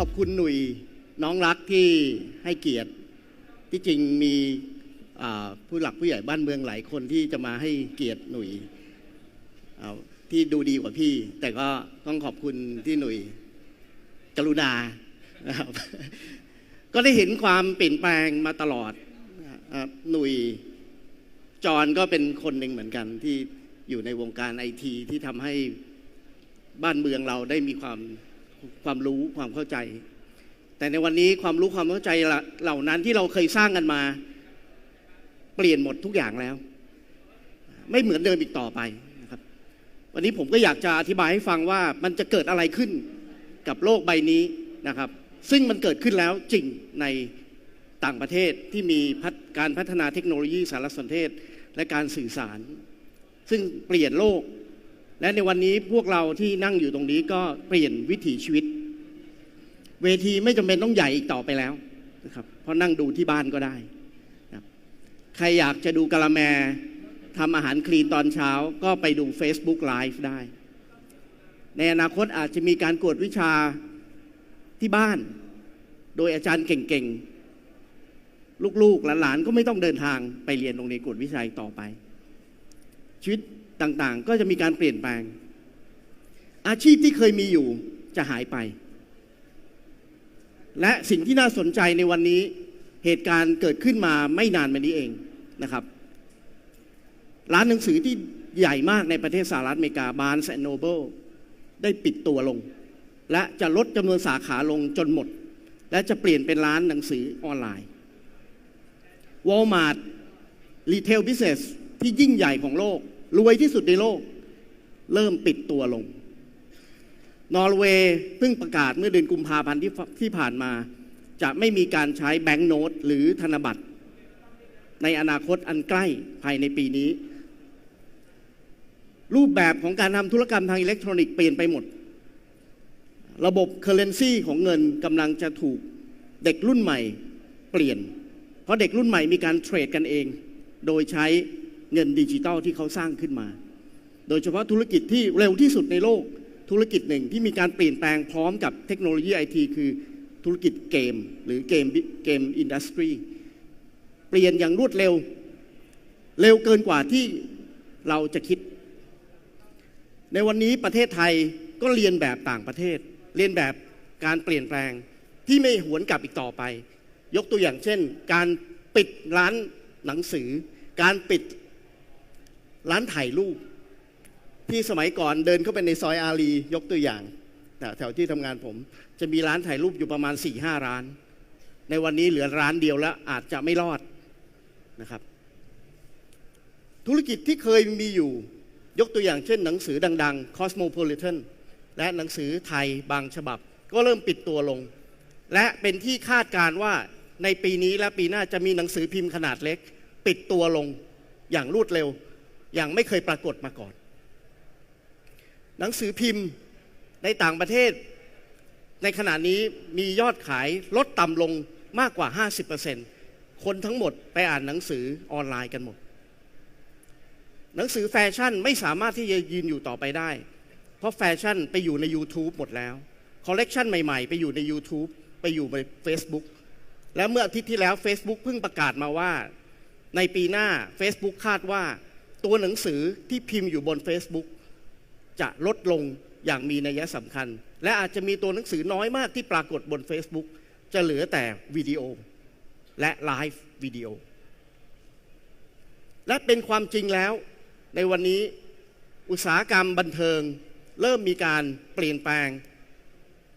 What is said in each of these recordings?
ขอบคุณหนุ่ยน้องรักที่ให้เกียรติ ที่จริงมีผู้หลักผู้ใหญ่บ้านเมืองหลายคนที่จะมาให้เกียรติหนุ่ยที่ดูดีกว่าพี่ แต่ก็ต้องขอบคุณที่หนุ่ยกรุณานะครับก็ได้เห็นความเปลี่ยนแปลงมาตลอดหนุ่ยจอนก็เป็นคนหนึ่งเหมือนกันที่อยู่ในวงการไอทีที่ทำให้บ้านเมืองเราได้มีความ ความรู้ความเข้าใจ แต่ในวันนี้ความรู้ความเข้าใจเหล่านั้นที่เราเคยสร้างกันมา เปลี่ยนหมดทุกอย่างแล้ว ไม่เหมือนเดิมอีกต่อไปนะครับ วันนี้ผมก็อยากจะอธิบายให้ฟังว่ามันจะเกิดอะไรขึ้นกับโลกใบนี้นะครับ ซึ่งมันเกิดขึ้นแล้วจริงในต่างประเทศที่มีการพัฒนาเทคโนโลยีสารสนเทศ และการสื่อสาร ซึ่งเปลี่ยนโลก และในวันนี้พวกเราที่นั่งอยู่ตรงนี้ก็เปลี่ยนวิถีชีวิต เวทีไม่จำเป็นต้องใหญ่อีกต่อไปแล้วนะครับเพราะนั่งดูที่บ้านก็ได้ครับใครอยากจะดูกะละแมทำอาหารคลีนตอนเช้าก็ไปดู Facebook Live ได้ ในอนาคตอาจจะมีการกวดวิชาที่บ้าน โดยอาจารย์เก่งๆ ลูกๆหลานๆก็ไม่ต้องเดินทางไปเรียนโรงเรียนกวดวิชาต่อไป ชีวิต ต่างๆ ก็จะมีการเปลี่ยนแปลง อาชีพที่เคยมีอยู่จะหายไป และสิ่งที่น่าสนใจในวันนี้เหตุการณ์เกิดขึ้นมาไม่นานมานี้เองนะครับ ร้านหนังสือที่ใหญ่มากในประเทศสหรัฐอเมริกาบาร์นส์โนเบิลได้ปิดตัวลง และจะลดจำนวนสาขาลงจนหมด และจะเปลี่ยนเป็นร้านหนังสือออนไลน์วอลมาร์ทรีเทลบิสเนสที่ยิ่งใหญ่ของโลก รวยที่สุดในโลก เริ่มปิดตัวลง นอร์เวย์เพิ่งประกาศเมื่อเดือนกุมภาพันธ์ที่ที่ผ่านมา จะไม่มีการใช้แบงก์โนตหรือธนบัตร ในอนาคตอันใกล้ภายในปีนี้ รูปแบบของการทำธุรกรรมทางอิเล็กทรอนิกส์เปลี่ยนไปหมด ระบบเคอร์เรนซีของเงินกำลังจะถูกเด็กรุ่นใหม่เปลี่ยน เพราะเด็กรุ่นใหม่มีการเทรดกันเอง โดยใช้ เงินดิจิตอลที่เขาสร้างขึ้นมา โดยเฉพาะธุรกิจที่เร็วที่สุดในโลก ธุรกิจหนึ่งที่มีการเปลี่ยนแปลงพร้อมกับเทคโนโลยีไอทีคือธุรกิจเกม หรือเกมเกมอินดัสทรีเปลี่ยนอย่างรวดเร็ว เร็วเกินกว่าที่เราจะคิด ในวันนี้ประเทศไทยก็เรียนแบบต่างประเทศ เรียนแบบการเปลี่ยนแปลงที่ไม่หวนกลับอีกต่อไป ยกตัวอย่างเช่น การปิดร้านหนังสือ การปิด ร้านถ่ายรูป ที่สมัยก่อนเดินเข้าไปในซอยอารียกตัวอย่างแถวที่ทำงานผม จะมีร้านถ่ายรูปอยู่ประมาณ4ี่ห้าร้าน ในวันนี้เหลือร้านเดียวแล้วอาจจะไม่รอดนะครับ ธุรกิจที่เคยมีอยู่ยกตัวอย่างเช่นหนังสือดัง ๆ Cosmopolitan และหนังสือไทยบางฉบับ ก็เริ่มปิดตัวลง และเป็นที่คาดการว่าในปีนี้และปีหน้าจะมีหนังสือพิมพ์ขนาดเล็ก ปิดตัวลงอย่างรวดเร็ว อย่างไม่เคยปรากฏมาก่อน หนังสือพิมพ์ในต่างประเทศ ในขณะนี้มียอดขายลดต่ำลงมากกว่า 50%คนทั้งหมดไปอ่านหนังสือออนไลน์กันหมด หนังสือแฟชั่นไม่สามารถที่จะยืนอยู่ต่อไปได้ เพราะแฟชั่นไปอยู่ใน YouTube หมดแล้วคอลเลกชันใหม่ๆ ไปอยู่ใน YouTube ไปอยู่ใน Facebook แล้วเมื่ออาทิตย์ที่แล้ว Facebook เพิ่งประกาศมาว่า ในปีหน้า Facebook คาดว่า ตัวหนังสือที่พิมพ์อยู่บน Facebook จะลดลงอย่างมีนัยสำคัญ และอาจจะมีตัวหนังสือน้อยมากที่ปรากฏบน Facebook จะเหลือแต่วิดีโอและไลฟ์วิดีโอ และเป็นความจริงแล้ว ในวันนี้อุตสาหกรรมบันเทิง เริ่มมีการเปลี่ยนแปลง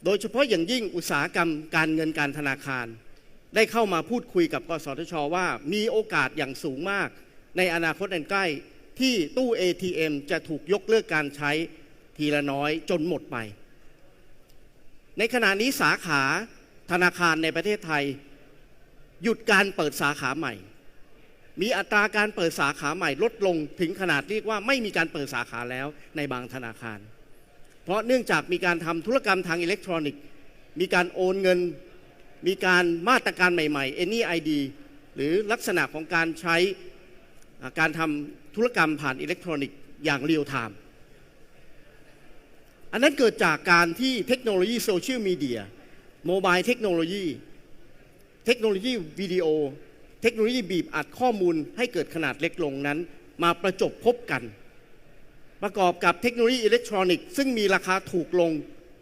โดยเฉพาะอย่างยิ่งอุตสาหกรรมการเงินการธนาคาร ได้เข้ามาพูดคุยกับกสทชว่ามีโอกาสอย่างสูงมาก ในอนาคตอันใกล้ ที่ตู้ ATM จะถูกยกเลิกการใช้ทีละน้อยจนหมดไป ในขณะนี้สาขาธนาคารในประเทศไทย หยุดการเปิดสาขาใหม่ มีอัตราการเปิดสาขาใหม่ลดลงถึงขนาดเรียกว่าไม่มีการเปิดสาขาแล้วในบางธนาคาร เพราะเนื่องจากมีการทำธุรกรรมทางอิเล็กทรอนิกส์ มีการโอนเงิน มีการมาตรการใหม่ๆ NEID หรือลักษณะของการใช้ การทำธุรกรรมผ่านอิเล็กทรอนิกส์อย่างเรียลไทม์อันนั้นเกิดจากการที่เทคโนโลยีโซเชียลมีเดียโมบายเทคโนโลยี เทคโนโลยีวิดีโอ เทคโนโลยีบีบอัดข้อมูลให้เกิดขนาดเล็กลงนั้น มาประจบพบกัน ประกอบกับเทคโนโลยีอิเล็กทรอนิกส์ซึ่งมีราคาถูกลง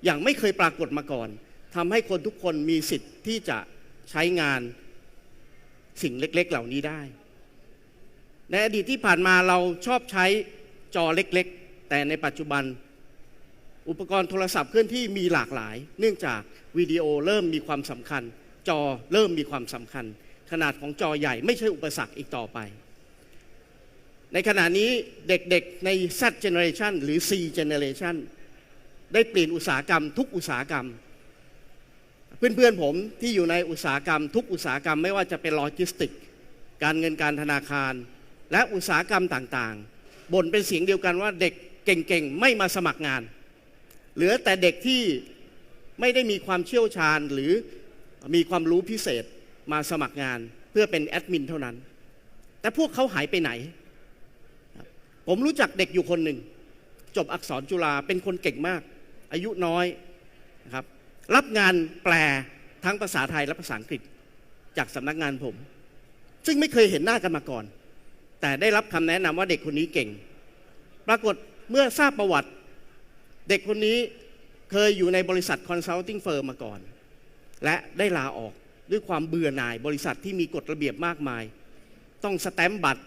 อย่างไม่เคยปรากฏมาก่อนทำให้คนทุกคนมีสิทธิ์ที่จะใช้งานสิ่งเล็กๆ เหล่านี้ได้ ในอดีตที่ผ่านมาเราชอบใช้จอเล็กๆ แต่ในปัจจุบัน อุปกรณ์โทรศัพท์เคลื่อนที่มีหลากหลาย เนื่องจากวิดีโอเริ่มมีความสำคัญ จอเริ่มมีความสำคัญ ขนาดของจอใหญ่ไม่ใช่อุปสรรคอีกต่อไป ในขณะนี้เด็กๆใน Z generation หรือ C generation ได้เปลี่ยนอุตสาหกรรมทุกอุตสาหกรรม เพื่อนๆผมที่อยู่ในอุตสาหกรรม ทุกอุตสาหกรรมไม่ว่าจะเป็นโลจิสติก การเงินการธนาคาร และอุตสาหกรรมต่างๆบ่นเป็นเสียงเดียวกันว่าเด็กเก่งๆ ไม่มาสมัครงาน เหลือแต่เด็กที่ไม่ได้มีความเชี่ยวชาญหรือมีความรู้พิเศษมาสมัครงานเพื่อเป็นแอดมินเท่านั้น แต่พวกเขาหายไปไหน ผมรู้จักเด็กอยู่คนหนึ่ง จบอักษรจุฬาเป็นคนเก่งมาก อายุน้อยนะครับรับงานแปลทั้งภาษาไทยและภาษาอังกฤษ จากสำนักงานผม ซึ่งไม่เคยเห็นหน้ากันมาก่อน แต่ได้รับคำแนะนำว่าเด็กคนนี้เก่ง ปรากฏเมื่อทราบประวัติ เด็กคนนี้เคยอยู่ในบริษัทคอนซัลทิงเฟิร์มมาก่อน และได้ลาออกด้วยความเบื่อหน่ายบริษัทที่มีกฎระเบียบมากมาย ต้องสแตมป์บัตร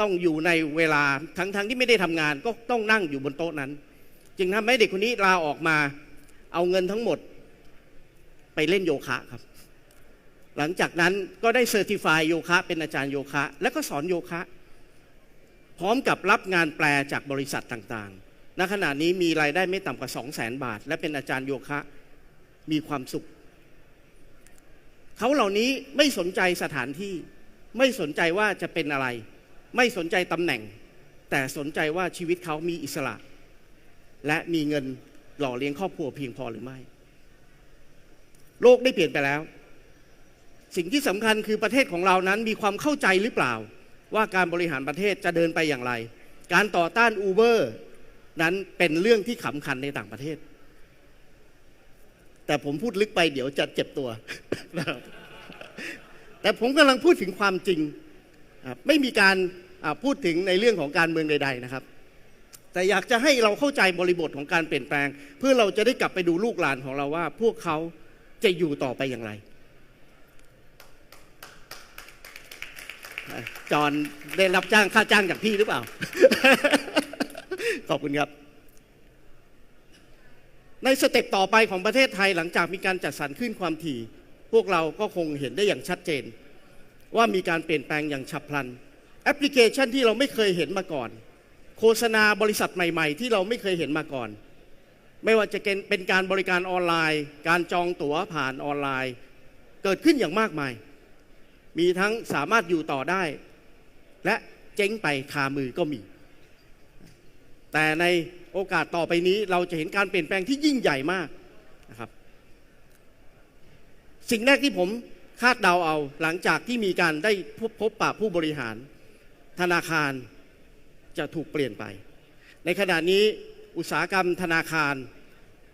ต้องอยู่ในเวลาทั้งๆทที่ไม่ได้ทำงานก็ต้องนั่งอยู่บนโต๊ะนั้น จึงทำให้เด็กคนนี้ลาออกมา เอาเงินทั้งหมด ไปเล่นโยคะครับ หลังจากนั้นก็ได้เซอร์ติฟายโยคะเป็นอาจารย์โยคะ แล้วก็สอนโยคะ พร้อมกับรับงานแปลจากบริษัทต่างๆ ณ ขณะนี้มีรายได้ไม่ต่ำกว่า 2 0 0 0 0 0 บาท และเป็นอาจารย์โยคะมีความสุข เขาเหล่านี้ไม่สนใจสถานที่ ไม่สนใจว่าจะเป็นอะไร ไม่สนใจตำแหน่ง แต่สนใจว่าชีวิตเขามีอิสระ และมีเงินหล่อเลี้ยงครอบครัวเพียงพอหรือไม่ โลกได้เปลี่ยนไปแล้ว สิ่งที่สำคัญคือประเทศของเรานั้นมีความเข้าใจหรือเปล่า ว่าการบริหารประเทศจะเดินไปอย่างไร การต่อต้านอูเบอร์นั้นเป็นเรื่องที่ขำคัญในต่างประเทศ แต่ผมพูดลึกไปเดี๋ยวจะเจ็บตัว แต่ผมกำลังพูดถึงความจริง ไม่มีการพูดถึงในเรื่องของการเมืองใด ๆนะครับ แต่อยากจะให้เราเข้าใจบริบทของการเปลี่ยนแปลง เพื่อเราจะได้กลับไปดูลูกหลานของเราว่า พวกเขาจะอยู่ต่อไปอย่างไร จอนได้รับจ้างค่าจ้างจากพี่หรือเปล่า ขอบคุณครับ ในสเต็ปต่อไปของประเทศไทยหลังจากมีการจัดสรรขึ้นความถี่ พวกเราก็คงเห็นได้อย่างชัดเจน ว่ามีการเปลี่ยนแปลงอย่างฉับพลัน แอปพลิเคชันที่เราไม่เคยเห็นมาก่อน โฆษณาบริษัทใหม่ ๆ ที่เราไม่เคยเห็นมาก่อน ไม่ว่าจะเป็นการบริการออนไลน์ การจองตั๋วผ่านออนไลน์ เกิดขึ้นอย่างมากมาย มีทั้งสามารถอยู่ต่อได้ และเจ๊งไปคามือก็มี แต่ในโอกาสต่อไปนี้เราจะเห็นการเปลี่ยนแปลงที่ยิ่งใหญ่มากนะครับ สิ่งแรกที่ผมคาดเดาเอาหลังจากที่มีการได้พบพบปะผู้บริหาร ธนาคารจะถูกเปลี่ยนไป ในขณะนี้อุตสาหกรรมธนาคาร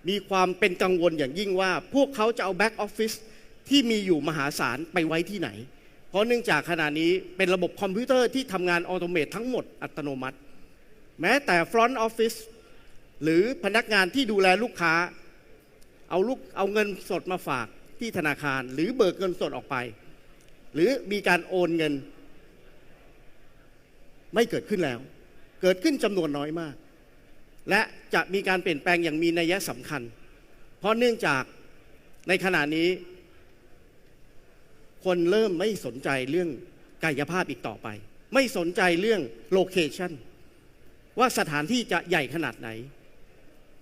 มีความเป็นกังวลอย่างยิ่งว่า พวกเขาจะเอาแบ็กออฟฟิศที่มีอยู่มหาศาลไปไว้ที่ไหน เพราะเนื่องจากขณะนี้เป็นระบบคอมพิวเตอร์ที่ทำงานออโตเมตทั้งหมดอัตโนมัติ แม้แต่ฟรอนต์ออฟฟิศหรือพนักงานที่ดูแลลูกค้า เอาลูกเอาเงินสดมาฝากที่ธนาคาร หรือเบิกเงินสดออกไป หรือมีการโอนเงิน ไม่เกิดขึ้นแล้ว เกิดขึ้นจำนวนน้อยมาก และจะมีการเปลี่ยนแปลงอย่างมีนัยสำคัญ เพราะเนื่องจากในขณะนี้ คนเริ่มไม่สนใจเรื่องกายภาพอีกต่อไป ไม่สนใจเรื่องโลเคชันว่าสถานที่จะใหญ่ขนาดไหน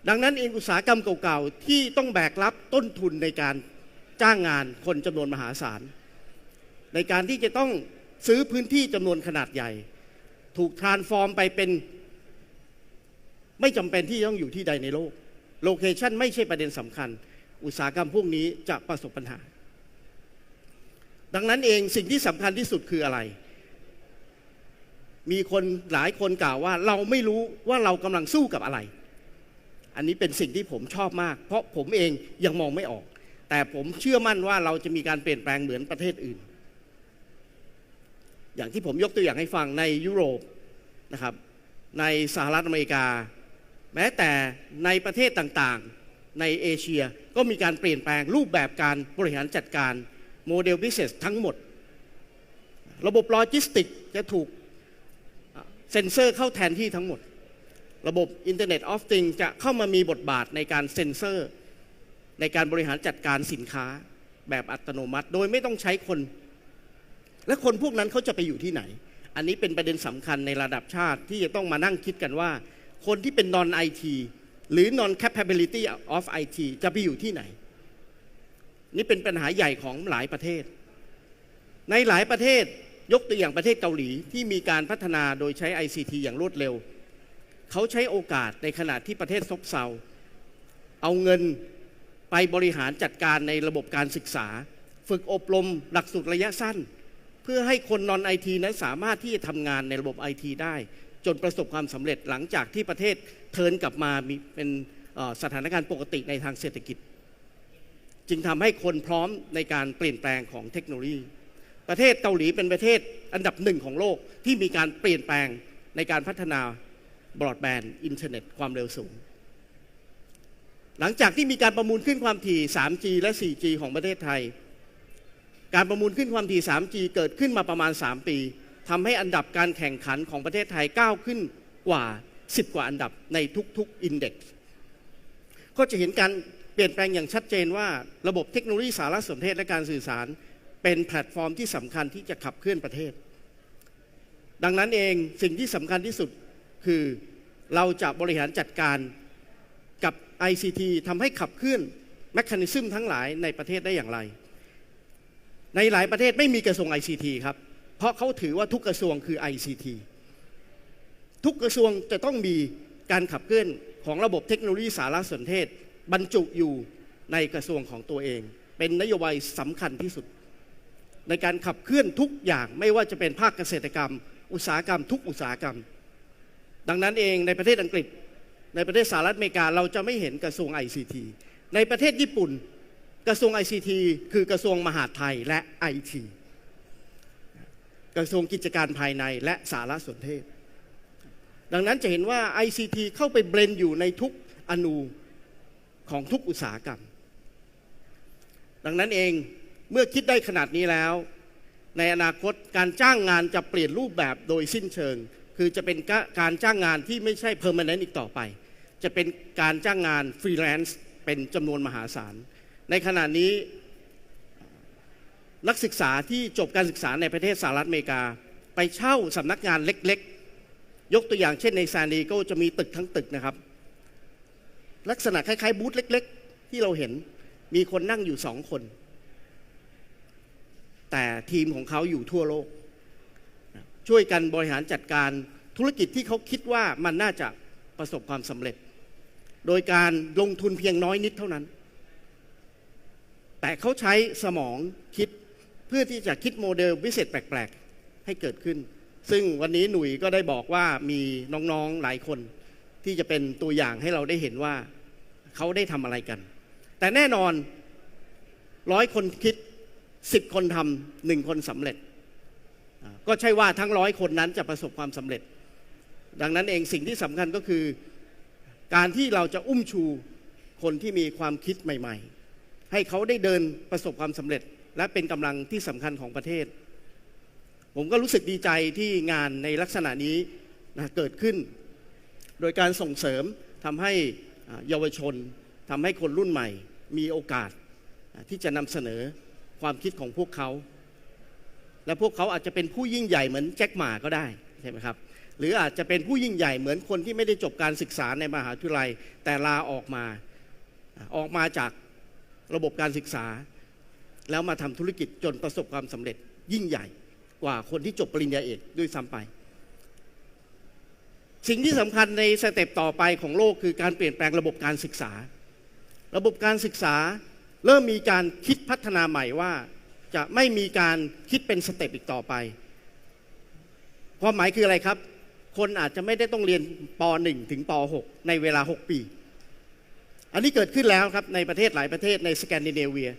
ดังนั้นเองอุตสาหกรรมเก่าๆ ที่ต้องแบกรับต้นทุนในการจ้างงานคนจำนวนมหาศาล ในการที่จะต้องซื้อพื้นที่จำนวนขนาดใหญ่ ถูกทรานส์ฟอร์มไปเป็น ไม่จำเป็นที่ต้องอยู่ที่ใดในโลก โลเคชันไม่ใช่ประเด็นสำคัญ อุตสาหกรรมพวกนี้จะประสบปัญหา ดังนั้นเองสิ่งที่สำคัญที่สุดคืออะไร มีคนหลายคนกล่าวว่าเราไม่รู้ว่าเรากำลังสู้กับอะไร อันนี้เป็นสิ่งที่ผมชอบมาก เพราะผมเองยังมองไม่ออก แต่ผมเชื่อมั่นว่าเราจะมีการเปลี่ยนแปลงเหมือนประเทศอื่น อย่างที่ผมยกตัวอย่างให้ฟังในยุโรปนะครับ ในสหรัฐอเมริกา แม้แต่ในประเทศต่างๆ ในเอเชียก็มีการเปลี่ยนแปลงรูปแบบการบริหารจัดการ โมเดล business ทั้งหมด ระบบโลจิสติกจะถูกเซ็นเซอร์เข้าแทนที่ทั้งหมด ระบบ Internet of Things จะเข้ามามีบทบาทในการเซ็นเซอร์ ในการบริหารจัดการสินค้าแบบอัตโนมัติ โดยไม่ต้องใช้คน และคนพวกนั้นเขาจะไปอยู่ที่ไหน อันนี้เป็นประเด็นสำคัญในระดับชาติที่จะต้องมานั่งคิดกันว่า คนที่เป็น non IT หรือ non capability of IT จะไปอยู่ที่ไหน นี่เป็นปัญหาใหญ่ของหลายประเทศ ในหลายประเทศยกตัวอย่างประเทศเกาหลีที่มีการพัฒนาโดยใช้ ICT อย่างรวดเร็ว เขาใช้โอกาสในขณะที่ประเทศซบเซาเอาเงินไปบริหารจัดการในระบบการศึกษา ฝึกอบรมหลักสูตรระยะสั้น เพื่อให้คนนอนไอทีนั้นสามารถที่จะทำงานในระบบไอทีได้ จนประสบความสำเร็จหลังจากที่ประเทศเทิร์นกลับมามีเป็นสถานการณ์ปกติในทางเศรษฐกิจ จึงทำให้คนพร้อมในการเปลี่ยนแปลงของเทคโนโลยี ประเทศเกาหลีเป็นประเทศอันดับหนึ่งของโลกที่มีการเปลี่ยนแปลงในการพัฒนาบรอดแบนด์อินเทอร์เน็ตความเร็วสูง หลังจากที่มีการประมูลขึ้นความถี่ 3G และ 4G ของประเทศไทย การประมูลขึ้นความถี่ 3G เกิดขึ้นมาประมาณ 3 ปีทำให้อันดับการแข่งขันของประเทศไทยก้าวขึ้นกว่า 10 กว่าอันดับในทุกๆอินเด็กซ์ก็จะเห็นการ เปลี่ยนแปลงอย่างชัดเจนว่าระบบเทคโนโลยีสารสนเทศและการสื่อสาร เป็นแพลตฟอร์มที่สำคัญที่จะขับเคลื่อนประเทศ ดังนั้นเองสิ่งที่สำคัญที่สุดคือเราจะบริหารจัดการกับ ICT ทำให้ขับเคลื่อนแมคคานิซึมทั้งหลายในประเทศได้อย่างไร ในหลายประเทศไม่มีกระทรวง ICT ครับ เพราะเขาถือว่าทุกกระทรวงคือ ICT ทุกกระทรวงจะต้องมีการขับเคลื่อนของระบบเทคโนโลยีสารสนเทศ บรรจุอยู่ในกระทรวงของตัวเอง เป็นนโยบายสำคัญที่สุด ในการขับเคลื่อนทุกอย่างไม่ว่าจะเป็นภาคเกษตรกรรม อุตสาหกรรม ทุกอุตสาหกรรม ดังนั้นเองในประเทศอังกฤษ ในประเทศสหรัฐอเมริกาเราจะไม่เห็นกระทรวง ICT ในประเทศญี่ปุ่นกระทรวง ICT คือกระทรวงมหาดไทยและ IT กระทรวงกิจการภายในและสารสนเทศ ดังนั้นจะเห็นว่า ICT เข้าไปเบลนอยู่ในทุกอนู ของทุกอุตสาหกรรม ดังนั้นเองเมื่อคิดได้ขนาดนี้แล้ว ในอนาคตการจ้างงานจะเปลี่ยนรูปแบบโดยสิ้นเชิง คือจะเป็นการจ้างงานที่ไม่ใช่เพอร์มานแนนต์อีกต่อไป จะเป็นการจ้างงานฟรีแลนซ์เป็นจำนวนมหาศาล ในขณะนี้นักศึกษาที่จบการศึกษาในประเทศสหรัฐอเมริกา ไปเช่าสำนักงานเล็กๆ ยกตัวอย่างเช่นในซานดิเอโกจะมีตึกทั้งตึกนะครับ ลักษณะคล้ายๆบูธเล็ก ๆ ที่เราเห็นมีคนนั่งอยู่สองคน แต่ทีมของเขาอยู่ทั่วโลก ช่วยกันบริหารจัดการธุรกิจที่เขาคิดว่ามันน่าจะประสบความสำเร็จ โดยการลงทุนเพียงน้อยนิดเท่านั้น แต่เขาใช้สมองคิดเพื่อที่จะคิดโมเดลวิเศษแปลก ๆ ให้เกิดขึ้น ซึ่งวันนี้หนุ่ยก็ได้บอกว่ามีน้อง ๆ หลายคนที่จะเป็นตัวอย่างให้เราได้เห็นว่า เขาได้ทำอะไรกัน แต่แน่นอนร้อยคนคิดสิบคนทำหนึ่งคนสำเร็จ ก็ใช่ว่าทั้งร้อยคนนั้นจะประสบความสำเร็จ ดังนั้นเองสิ่งที่สำคัญก็คือ การที่เราจะอุ้มชูคนที่มีความคิดใหม่ ๆ ให้เขาได้เดินประสบความสำเร็จ และเป็นกำลังที่สำคัญของประเทศ ผมก็รู้สึกดีใจที่งานในลักษณะนี้นะเกิดขึ้น โดยการส่งเสริมทำให้ เยาวชนทำให้คนรุ่นใหม่มีโอกาสที่จะนำเสนอความคิดของพวกเขา และพวกเขาอาจจะเป็นผู้ยิ่งใหญ่เหมือนแจ็คหมาก็ได้ใช่ไหมครับหรืออาจจะเป็นผู้ยิ่งใหญ่เหมือนคนที่ไม่ได้จบการศึกษาในมหาวิทยาลัย แต่ลาออกมาออกมาจากระบบการศึกษา แล้วมาทำธุรกิจจนประสบความสำเร็จยิ่งใหญ่กว่าคนที่จบปริญญาเอกด้วยซ้ำไป สิ่งที่สำคัญในสเต็ปต่อไปของโลกคือการเปลี่ยนแปลงระบบการศึกษา ระบบการศึกษาเริ่มมีการคิดพัฒนาใหม่ว่า จะไม่มีการคิดเป็นสเต็ปอีกต่อไป ความหมายคืออะไรครับ คนอาจจะไม่ได้ต้องเรียนป .1 ถึงป .6 ในเวลา 6 ปี อันนี้เกิดขึ้นแล้วครับในประเทศหลายประเทศในสแกนดิเนเวีย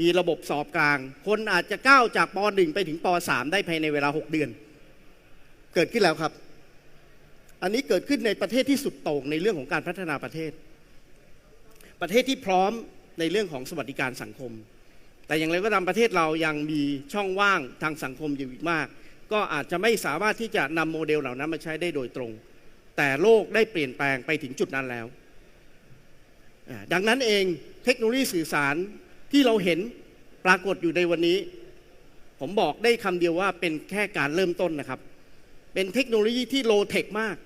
มีระบบสอบกลาง คนอาจจะก้าวจากป .1 ไปถึงป .3 ได้ภายในเวลา 6 เดือน เกิดขึ้นแล้วครับ อันนี้เกิดขึ้นในประเทศที่สุดโต่งในเรื่องของการพัฒนาประเทศ ประเทศที่พร้อมในเรื่องของสวัสดิการสังคม แต่อย่างไรก็ตามประเทศเรายังมีช่องว่างทางสังคมอยู่อีกมาก ก็อาจจะไม่สามารถที่จะนำโมเดลเหล่านั้นมาใช้ได้โดยตรง แต่โลกได้เปลี่ยนแปลงไปถึงจุดนั้นแล้ว ดังนั้นเองเทคโนโลยีสื่อสารที่เราเห็นปรากฏอยู่ในวันนี้ ผมบอกได้คำเดียวว่าเป็นแค่การเริ่มต้นนะครับ เป็นเทคโนโลยีที่โลเทคมาก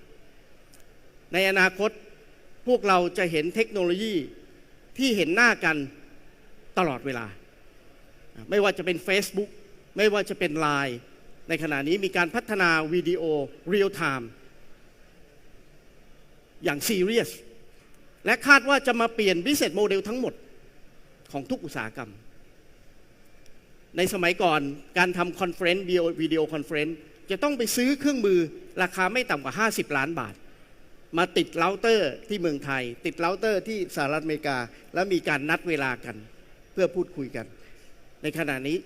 ในอนาคตพวกเราจะเห็นเทคโนโลยีที่เห็นหน้ากันตลอดเวลา ไม่ว่าจะเป็น Facebook ไม่ว่าจะเป็น Line ในขณะนี้มีการพัฒนาวิดีโอเรียลไทม์อย่างซีเรียสและคาดว่าจะมาเปลี่ยน business model ทั้งหมดของทุกอุตสาหกรรม ในสมัยก่อนการทำคอนเฟรนซ์วิดีโอคอนเฟรนซ์จะต้องไปซื้อเครื่องมือราคาไม่ต่ำกว่า 50 ล้านบาท มาติดเราเตอร์ที่เมืองไทย ติดเราเตอร์ที่สหรัฐอเมริกา แล้วมีการนัดเวลากัน เพื่อพูดคุยกัน ในขณะนี้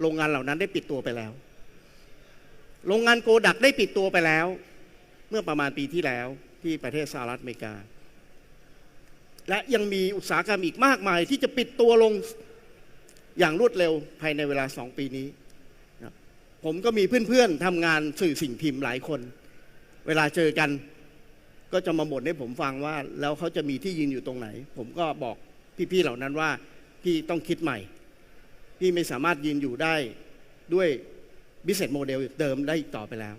โรงงานเหล่านั้นได้ปิดตัวไปแล้ว โรงงานโกดักได้ปิดตัวไปแล้ว เมื่อประมาณปีที่แล้วที่ประเทศสหรัฐอเมริกา และยังมีอุตสาหกรรมอีกมากมาย ที่จะปิดตัวลงอย่างรวดเร็วภายในเวลาสองปีนี้ ผมก็มีเพื่อนๆทำงานสื่อสิ่งพิมพ์หลายคน เวลาเจอกันก็จะมาบ่นให้ผมฟังว่า แล้วเขาจะมีที่ยืนอยู่ตรงไหน ผมก็บอกพี่ๆเหล่านั้นว่าพี่ต้องคิดใหม่ พี่ไม่สามารถยืนอยู่ได้ด้วย business model เดิมได้อีกต่อไปแล้ว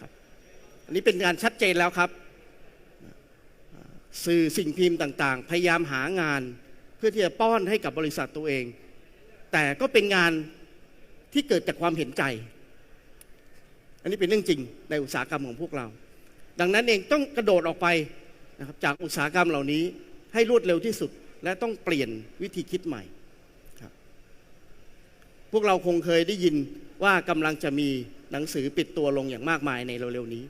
ครับอันนี้เป็นการชัดเจนแล้วครับ สื่อสิ่งพิมพ์ต่าง ๆ พยายามหางานเพื่อที่จะป้อนให้กับบริษัทตัวเอง แต่ก็เป็นงานที่เกิดจากความเห็นใจ อันนี้เป็นเรื่องจริงในอุตสาหกรรมของพวกเรา ดังนั้นเองต้องกระโดดออกไปนะครับจากอุตสาหกรรมเหล่านี้ให้รวดเร็วที่สุด และต้องเปลี่ยนวิธีคิดใหม่ครับพวกเราคงเคยได้ยินว่ากำลังจะมีหนังสือปิดตัวลงอย่างมากมายในเร็วๆนี้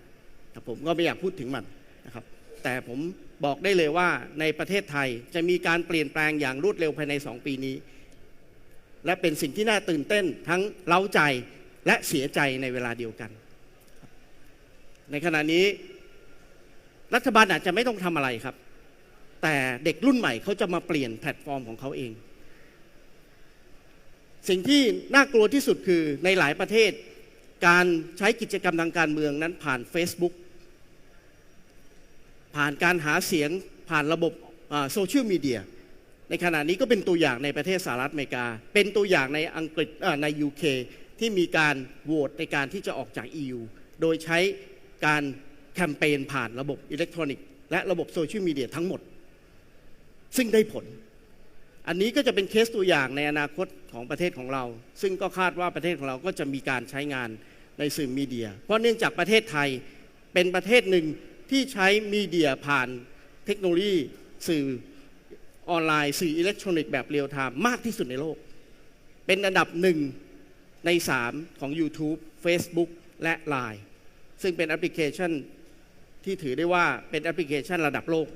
ผมก็ไม่อยากพูดถึงมันนะครับ แต่ผมบอกได้เลยว่าในประเทศไทยจะมีการเปลี่ยนแปลงอย่างรวดเร็วภายใน 2 ปีนี้ และเป็นสิ่งที่น่าตื่นเต้นทั้งเล้าใจและเสียใจในเวลาเดียวกัน ในขณะนี้รัฐบาลอาจจะไม่ต้องทำอะไรครับ แต่เด็กรุ่นใหม่เขาจะมาเปลี่ยนแพลตฟอร์มของเขาเอง สิ่งที่น่ากลัวที่สุดคือในหลายประเทศ การใช้กิจกรรมทางการเมืองนั้นผ่าน Facebook ผ่านการหาเสียงผ่านระบบโซเชียลมีเดียในขณะนี้ก็เป็นตัวอย่างในประเทศสหรัฐอเมริกา เป็นตัวอย่างในอังกฤษใน UK ที่มีการโหวตในการที่จะออกจาก EU โดยใช้ การแคมเปญผ่านระบบอิเล็กทรอนิกส์และระบบโซเชียลมีเดียทั้งหมด ซึ่งได้ผล อันนี้ก็จะเป็นเคสตัวอย่างในอนาคตของประเทศของเรา ซึ่งก็คาดว่าประเทศของเราก็จะมีการใช้งานในสื่อมีเดีย เพราะเนื่องจากประเทศไทยเป็นประเทศหนึ่งที่ใช้มีเดียผ่านเทคโนโลยีสื่อออนไลน์ สื่ออิเล็กทรอนิกส์แบบเรียลไทม์มากที่สุดในโลก เป็นอันดับหนึ่งในสามของ YouTube Facebook และ Line ซึ่งเป็นแอปพลิเคชันที่ถือได้ว่าเป็นแอปพลิเคชันระดับโลก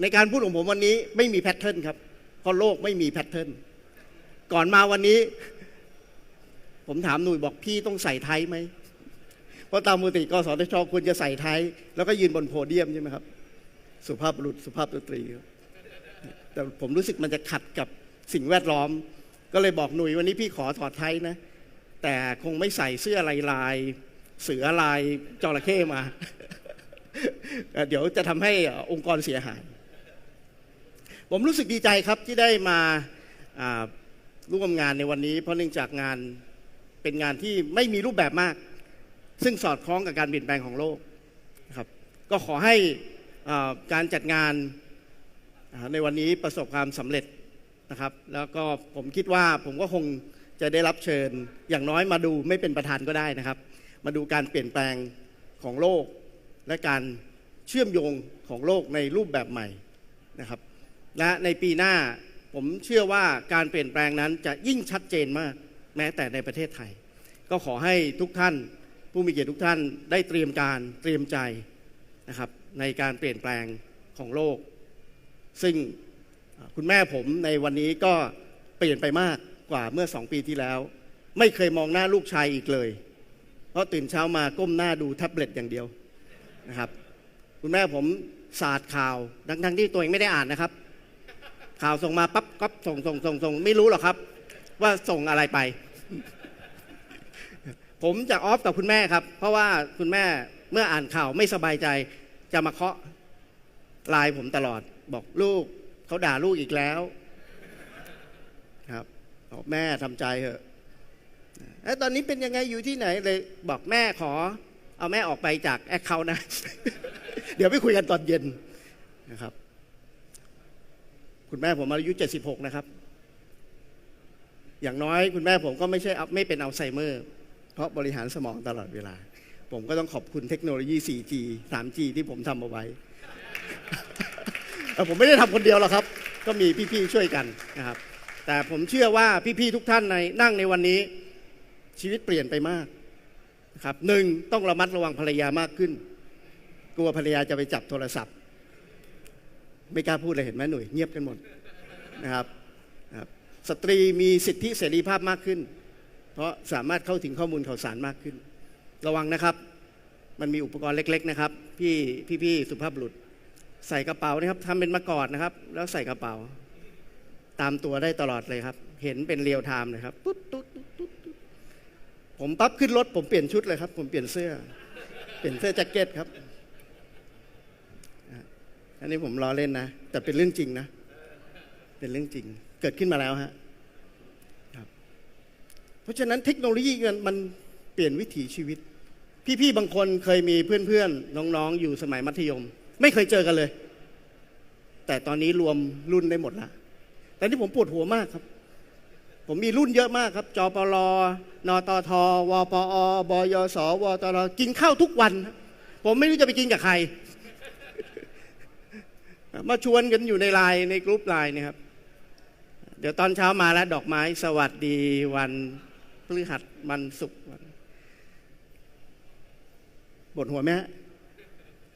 ในการพูดของผมวันนี้ไม่มีแพทเทิร์นครับ เพราะโลกไม่มีแพทเทิร์นก่อนมาวันนี้ ผมถามหนุ่ยบอกพี่ต้องใส่ไทยไหมเพราะตามมติกสทชควรจะใส่ไทย แล้วก็ยืนบนโพเดียมใช่ไหมครับ สุภาพบุรุษสุภาพสตรีครับแต่ผมรู้สึกมันจะขัดกับสิ่งแวดล้อม ก็เลยบอกหนุ่ยวันนี้พี่ขอถอดไทยนะ แต่คงไม่ใส่เสื้อลายลายเสือลายจระเข้มา เดี๋ยวจะทำให้องค์กรเสียหาย ผมรู้สึกดีใจครับที่ได้มาร่วมงานในวันนี้ เพราะเนื่องจากงานเป็นงานที่ไม่มีรูปแบบมาก ซึ่งสอดคล้องกับการเปลี่ยนแปลงของโลกครับ ก็ขอให้การจัดงานในวันนี้ประสบความสำเร็จนะครับ แล้วก็ผมคิดว่าผมก็คง จะได้รับเชิญอย่างน้อยมาดูไม่เป็นประธานก็ได้นะครับ มาดูการเปลี่ยนแปลงของโลก และการเชื่อมโยงของโลกในรูปแบบใหม่นะครับและในปีหน้าผมเชื่อว่าการเปลี่ยนแปลงนั้นจะยิ่งชัดเจนมากแม้แต่ในประเทศไทย ก็ขอให้ทุกท่านผู้มีเกียรติทุกท่านได้เตรียมการเตรียมใจนะครับในการเปลี่ยนแปลงของโลก ซึ่งคุณแม่ผมในวันนี้ก็เปลี่ยนไปมาก กว่าเมื่อสองปีที่แล้ว ไม่เคยมองหน้าลูกชายอีกเลย เพราะตื่นเช้ามาก้มหน้าดูแท็บเล็ตอย่างเดียวนะครับ คุณแม่ผมศาสตร์ข่าวทั้งๆที่ตัวเองไม่ได้อ่านนะครับ ข่าวส่งมาปั๊บก็ส่งส่งส่งส่งไม่รู้หรอกครับ ว่าส่งอะไรไป ผมจะออฟกับคุณแม่ครับ เพราะว่าคุณแม่เมื่ออ่านข่าวไม่สบายใจ จะมาเคาะไลน์ผมตลอด บอกลูกเขาด่าลูกอีกแล้ว แม่ทำใจเถอะแล้วตอนนี้เป็นยังไงอยู่ที่ไหนเลยบอกแม่ขอ เอาแม่ออกไปจากแอคเคาท์นะ เดี๋ยวไปคุยกันตอนเย็นนะครับ คุณแม่ผมอายุ 76 นะครับ อย่างน้อยคุณแม่ผมก็ไม่ใช่ไม่เป็นอัลไซเมอร์ เพราะบริหารสมองตลอดเวลา ผมก็ต้องขอบคุณเทคโนโลยี 4G 3G ที่ผมทำเอาไว้เอ่ผมไม่ได้ทำคนเดียวหรอกครับ ก็มีพี่ๆช่วยกันนะครับ แต่ผมเชื่อว่าพี่ๆทุกท่านในนั่งในวันนี้ ชีวิตเปลี่ยนไปมากนะครับหนึ่งต้องระมัดระวังภรรยามากขึ้น กลัวภรรยาจะไปจับโทรศัพท์ ไม่กล้าพูดเลยเห็นไหมหนุ่ยเงียบกันหมดนะครับนะครับสตรีมีสิทธิเสรีภาพมากขึ้น เพราะสามารถเข้าถึงข้อมูลข่าวสารมากขึ้น ระวังนะครับ มันมีอุปกรณ์เล็ก ๆ นะครับ พี่พี่ๆสุภาพบุรุษ ใส่กระเป๋านะครับทำเป็นมากอดนะครับ แล้วใส่กระเป๋า ตามตัวได้ตลอดเลยครับ เห็นเป็นเรียลไทม์เลยครับปุ๊บตุ๊ดตุ๊ดตุ๊ดตุ๊ดผมปั๊บขึ้นรถ ผมเปลี่ยนชุดเลยครับ ผมเปลี่ยนเสื้อ เปลี่ยนเสื้อแจ็คเก็ตครับอันนี้ผมล้อเล่นนะ แต่เป็นเรื่องจริงนะ เป็นเรื่องจริง เกิดขึ้นมาแล้วฮะครับ เพราะฉะนั้นเทคโนโลยีมันมันเปลี่ยนวิถีชีวิต พี่ๆบางคนเคยมีเพื่อนๆน้องๆอยู่สมัยมัธยม ไม่เคยเจอกันเลย แต่ตอนนี้รวมรุ่นได้หมดละ แต่ที่ผมปวดหัวมากครับ ผมมีรุ่นเยอะมากครับจปรนตทวปอบยสวตรกินข้าวทุกวัน ผมไม่รู้จะไปกินกับใคร มาชวนกันอยู่ในไลน์ในกลุ่มไลน์เนี่ยครับ เดี๋ยวตอนเช้ามาแล้วดอกไม้ สวัสดีวันพฤหัสวันศุกร์วันปวดหัวไหมฮะ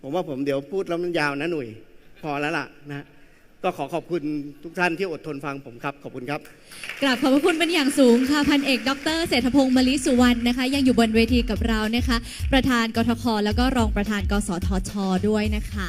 ผมว่าผมเดี๋ยวพูดแล้วมันยาวนะหนุ่ย พอแล้วล่ะนะ ก็ขอขอบคุณทุกท่านที่อดทนฟังผมครับ ขอบคุณครับ กราบขอบพระคุณเป็นอย่างสูงค่ะพันเอกดรเศรษฐพงศ์มลิสุวรรณนะคะ ยังอยู่บนเวทีกับเรานะคะ ประธานกทคแล้วก็รองประธานกสทช ด้วยนะคะ